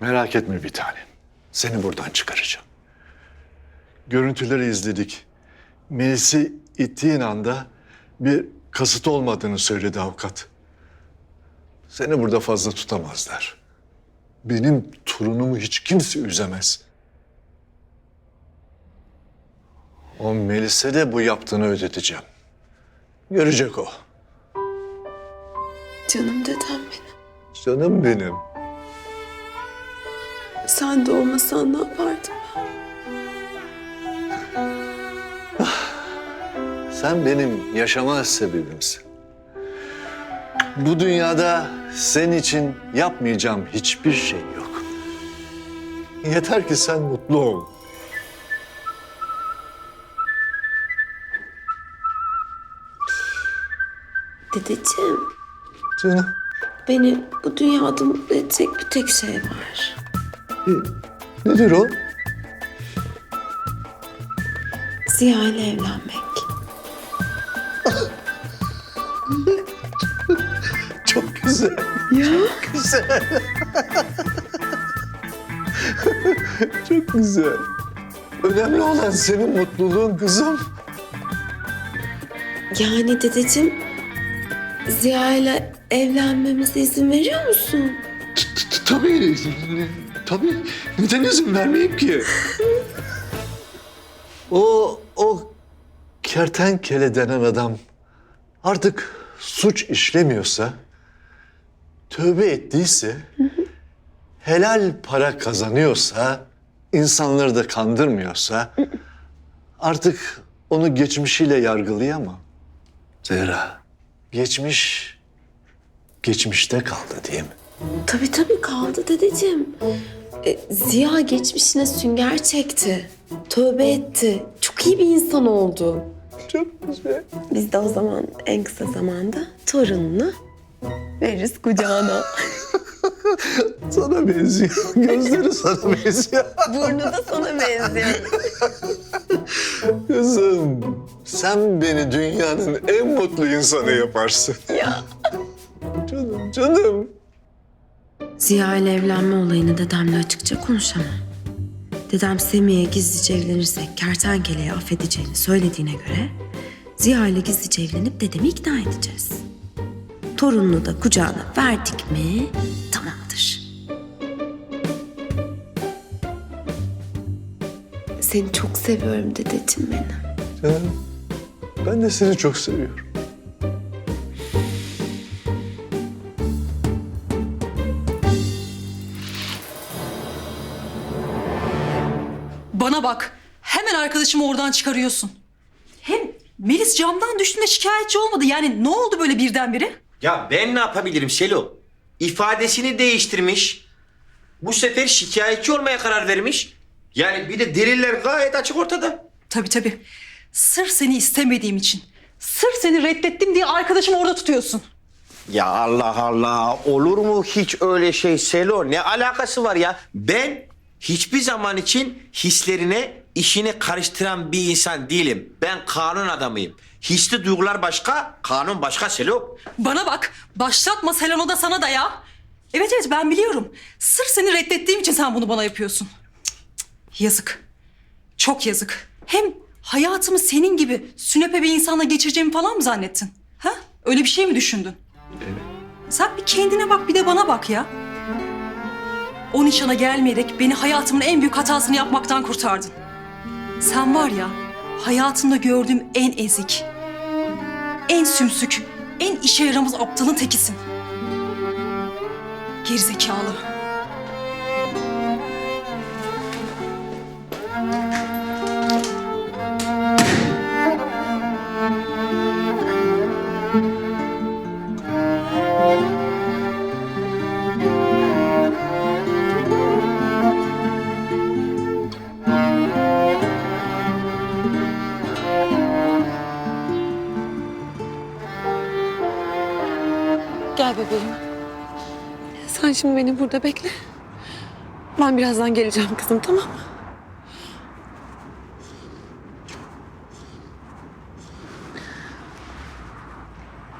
Merak etme bir tanem. Seni buradan çıkaracağım. Görüntüleri izledik. Melis'i ittiğin anda bir kasıt olmadığını söyledi avukat. Seni burada fazla tutamazlar. Benim torunumu hiç kimse üzemez. O Melis'e de bu yaptığını ödeteceğim. Görecek o. Canım dedem benim. Canım benim. Sen de olmasan ne yapardım ben? Sen benim yaşama sebebimsin. Bu dünyada senin için yapmayacağım hiçbir şey yok. Yeter ki sen mutlu ol. Dedeciğim, Canım. beni bu dünyada mutlu edecek bir tek şey var. Nedir o? Ziya ile evlenmek. Çok güzel. Ya? Çok güzel. Çok güzel. Önemli olan senin mutluluğun kızım. Yani dedeciğim, Ziya ile evlenmemize izin veriyor musun? Tabii, tabii. Neden izin vermeyeyim ki? O, o kertenkele denen adam artık suç işlemiyorsa, tövbe ettiyse, helal para kazanıyorsa, insanları da kandırmıyorsa, artık onu geçmişiyle yargılayamam. Zehra, geçmiş, geçmişte kaldı değil mi? Tabii tabii kaldı dedeciğim. E, Ziya geçmişine sünger çekti. Tövbe etti. Çok iyi bir insan oldu. Çok güzel. Biz de o zaman en kısa zamanda torununu veririz kucağına. Sana benziyor. Gözleri sana benziyor. Burnu da sana benziyor. Kızım, sen beni dünyanın en mutlu insanı yaparsın. ya. Canım, canım. Ziya ile evlenme olayını dedemle açıkça konuşamam. Dedem Semih'e gizlice evlenirsek kertenkeleye affedeceğini söylediğine göre... ...Ziya ile gizlice evlenip dedemi ikna edeceğiz. Torununu da kucağına verdik mi tamamdır. Seni çok seviyorum dedeciğim benim. Canım, ben de seni çok seviyorum. Bana bak. Hemen arkadaşımı oradan çıkarıyorsun. Hem Melis camdan düştüğünde şikayetçi olmadı. Yani ne oldu böyle birdenbire? Ya ben ne yapabilirim Selo? İfadesini değiştirmiş. Bu sefer şikayetçi olmaya karar vermiş. Yani bir de deliller gayet açık ortada. Tabii tabii. Sırf seni istemediğim için. Sırf seni reddettim diye arkadaşımı orada tutuyorsun. Ya Allah Allah olur mu hiç öyle şey Selo? Ne alakası var ya? Ben hiçbir zaman için hislerine işini karıştıran bir insan değilim. Ben kanun adamıyım. Hisli duygular başka, kanun başka Selo. Bana bak. Başlatma Selon'u da sana da ya. Evet evet ben biliyorum. Sırf seni reddettiğim için sen bunu bana yapıyorsun. Cık, cık, cık. Yazık. Çok yazık. Hem hayatımı senin gibi sünepe bir insanla geçireceğimi falan mı zannettin? Ha? Öyle bir şey mi düşündün? Sen bir kendine bak bir de bana bak ya. O nişana gelmeyerek beni hayatımın en büyük hatasını yapmaktan kurtardın. Sen var ya hayatımda gördüğüm en ezik, en sümsük, en işe yaramaz aptalın tekisin. Gerizekalı. Gel bebeğim. Sen şimdi beni burada bekle. Ben birazdan geleceğim kızım tamam mı?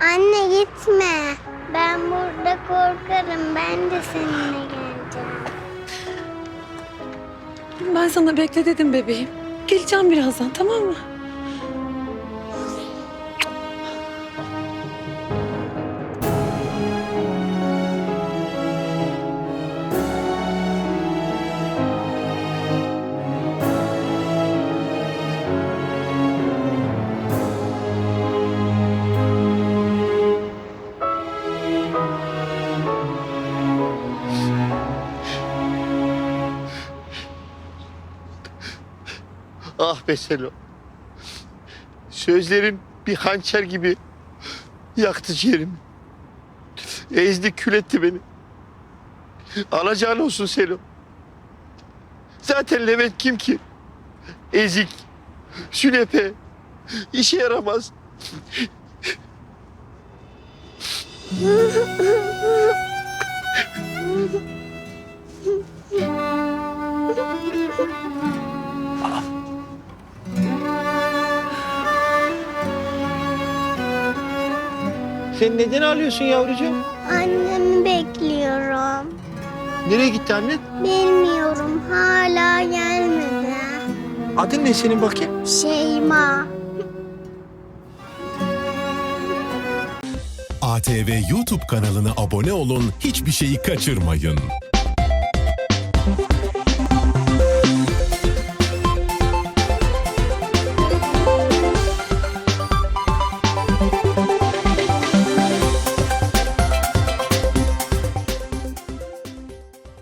Anne gitme. Ben burada korkarım. Ben de seninle geleceğim. Ben sana bekle dedim bebeğim. Geleceğim birazdan tamam mı? Ah be Selo. Sözlerin bir hançer gibi yaktı ciğerimi. Ezdi kül etti beni. Alacağın olsun Selo. Zaten Levent kim ki? Ezik, sünepe, işe yaramaz. Sen neden ağlıyorsun yavrucuğum? Annemi bekliyorum. Nereye gitti annen? Bilmiyorum hala gelmedi. Adın ne senin bakayım? Şeyma. ATV YouTube kanalına abone olun, hiçbir şeyi kaçırmayın.